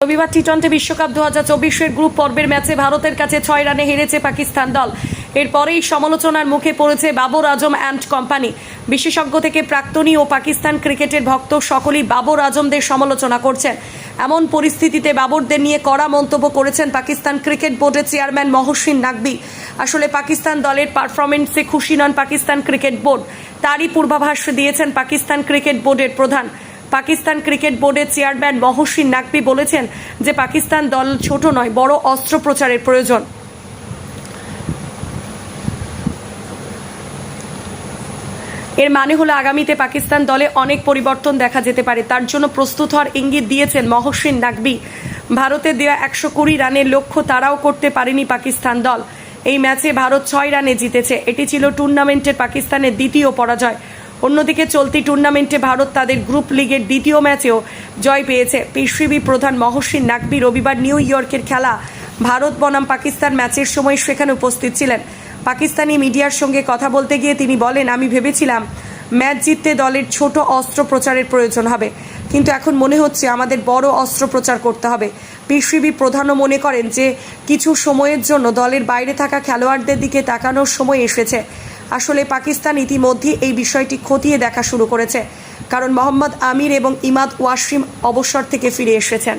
রবিবার T twenty বিশ্বকাপ দু হাজার চব্বিশের গ্রুপ পর্বের ম্যাচে ভারতের কাছে ছয় রানে হেরেছে পাকিস্তান দল। এরপরেই সমালোচনার মুখে পড়েছে বাবর আজম অ্যান্ড কোম্পানি। বিশেষজ্ঞ থেকে প্রাক্তনী ও পাকিস্তান ক্রিকেটের ভক্ত সকলেই বাবর আজমদের সমালোচনা করছেন। এমন পরিস্থিতিতে বাবরদের নিয়ে কড়া মন্তব্য করেছেন পাকিস্তান ক্রিকেট বোর্ডের চেয়ারম্যান মহসিন নাকবি আসলে পাকিস্তান দলের পারফরমেন্সে খুশি নন পাকিস্তান ক্রিকেট বোর্ড। তারই পূর্বাভাস দিয়েছেন পাকিস্তান ক্রিকেট বোর্ডের প্রধান। পাকিস্তান ক্রিকেট বোর্ডের চেয়ারম্যান মহসিন নাকবি বলেছেন যে পাকিস্তান দল ছোট নয়, বড় অস্ত্র প্রচারের প্রয়োজন। এর মানে হলো আগামীতে পাকিস্তান দলে অনেক পরিবর্তন দেখা যেতে পারে। তার জন্য প্রস্তুত হওয়ার ইঙ্গিত দিয়েছেন মহসিন নাকবি ভারতে দেওয়া একশো কুড়ি রানের লক্ষ্য তারাও করতে পারেনি পাকিস্তান দল। এই ম্যাচে ভারত ছয় রানে জিতেছে। এটি ছিল টুর্নামেন্টের পাকিস্তানের দ্বিতীয় পরাজয়। অন্যদিকে চলতি টুর্নামেন্টে ভারত তাদের গ্রুপ লিগের দ্বিতীয় ম্যাচেও জয় পেয়েছে। পিসিবি প্রধান মহর্ষি নাকবি রবিবার নিউ ইয়র্কের খেলা ভারত বনাম পাকিস্তান ম্যাচের সময় সেখানে উপস্থিত ছিলেন। পাকিস্তানি মিডিয়ার সঙ্গে কথা বলতে গিয়ে তিনি বলেন, আমি ভেবেছিলাম ম্যাচ জিততে দলের ছোট অস্ত্র প্রচারের প্রয়োজন হবে। কিন্তু এখন মনে হচ্ছে আমাদের বড় অস্ত্র প্রচার করতে হবে। পিসিবি প্রধানও মনে করেন যে কিছু সময়ের জন্য দলের বাইরে থাকা খেলোয়াড়দের দিকে তাকানোর সময় এসেছে। আসলে পাকিস্তান ইতিমধ্যে এই বিষয়টি খতিয়ে দেখা শুরু করেছে। কারণ মোহাম্মদ আমির এবং ইমাদ ওয়াসিম অবসর থেকে ফিরে এসেছেন।